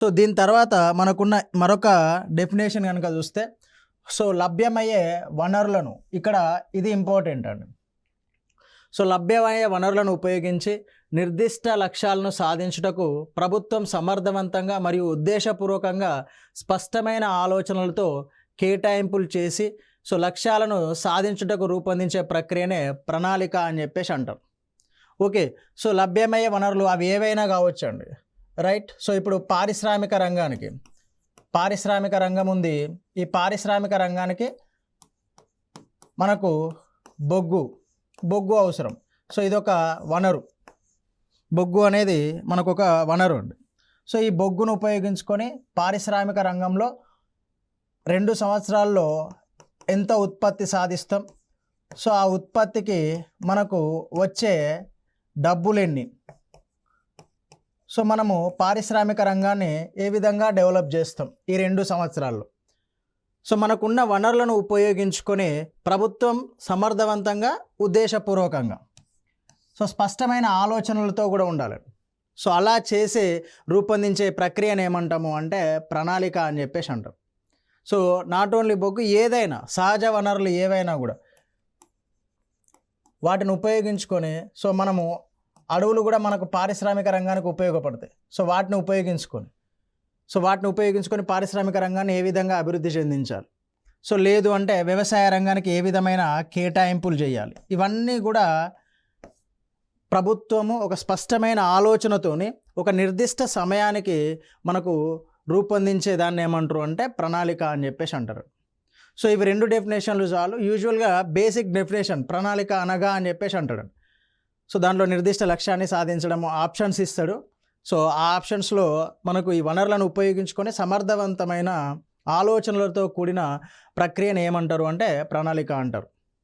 So దీని తర్వాత మనకున్న మరొక డెఫినేషన్ కనుక చూస్తే సో లభ్యమయ్యే వనరులను ఇక్కడ ఇది ఇంపార్టెంట్ అండి. సో లభ్యమయ్యే వనరులను ఉపయోగించి నిర్దిష్ట లక్ష్యాలను సాధించుటకు ప్రభుత్వం సమర్థవంతంగా మరియు ఉద్దేశపూర్వకంగా స్పష్టమైన ఆలోచనలతో కేటాయింపులు చేసి సో లక్ష్యాలను సాధించుటకు రూపొందించే ప్రక్రియనే ప్రణాళిక అని చెప్పేసి అంటారు ఓకే సో లభ్యమయ్యే వనరులు అవి ఏవైనా కావచ్చు అండి రైట్ సో ఇప్పుడు పారిశ్రామిక రంగానికి. పారిశ్రామిక రంగం ఉంది. ఈ పారిశ్రామిక రంగానికి మనకు బొగ్గు బొగ్గు అవసరం. సో ఇదొక వనరు. బొగ్గు అనేది మనకు ఒక వనరు అండి. సో ఈ బొగ్గును ఉపయోగించుకొని పారిశ్రామిక రంగంలో రెండు సంవత్సరాల్లో ఎంత ఉత్పత్తి సాధిస్తాం? సో ఆ ఉత్పత్తికి మనకు వచ్చే డబ్బులు ఎన్ని సో మనము పారిశ్రామిక రంగాన్ని ఏ విధంగా డెవలప్ చేస్తాం ఈ రెండు సంవత్సరాల్లో? సో మనకున్న వనరులను ఉపయోగించుకొని ప్రభుత్వం సమర్థవంతంగా ఉద్దేశపూర్వకంగా సో స్పష్టమైన ఆలోచనలతో కూడా ఉండాలి. సో అలా చేసి రూపొందించే ప్రక్రియను ఏమంటాము అంటే ప్రణాళిక అని చెప్పేసి అంటాం. సో నాట్ ఓన్లీ బొగ్గు ఏదైనా సహజ వనరులు ఏవైనా కూడా వాటిని ఉపయోగించుకొని సో మనము అడవులు కూడా మనకు పారిశ్రామిక రంగానికి ఉపయోగపడతాయి. సో వాటిని ఉపయోగించుకొని సో వాటిని ఉపయోగించుకొని పారిశ్రామిక రంగాన్ని ఏ విధంగా అభివృద్ధి చెందించాలి? సో లేదు అంటే వ్యవసాయ రంగానికి ఏ విధమైన కేటాయింపులు చేయాలి? ఇవన్నీ కూడా ప్రభుత్వము ఒక స్పష్టమైన ఆలోచనతోని ఒక నిర్దిష్ట సమయానికి మనకు రూపొందించే దాన్ని ఏమంటారు అంటే ప్రణాళిక అని చెప్పేసి అంటారు. సో ఇవి రెండు డెఫినేషన్లు చాలు. యూజువల్గా బేసిక్ డెఫినేషన్ ప్రణాళిక అనగా అని చెప్పేసి అంటాడు సో దాంట్లో నిర్దిష్ట లక్ష్యాన్ని సాధించడం ఆప్షన్స్ ఇస్తాడు. సో ఆ ఆప్షన్స్లో మనకు ఈ వనరులను ఉపయోగించుకొని సమర్థవంతమైన ఆలోచనలతో కూడిన ప్రక్రియను ఏమంటారు అంటే ప్రణాళిక అంటారు.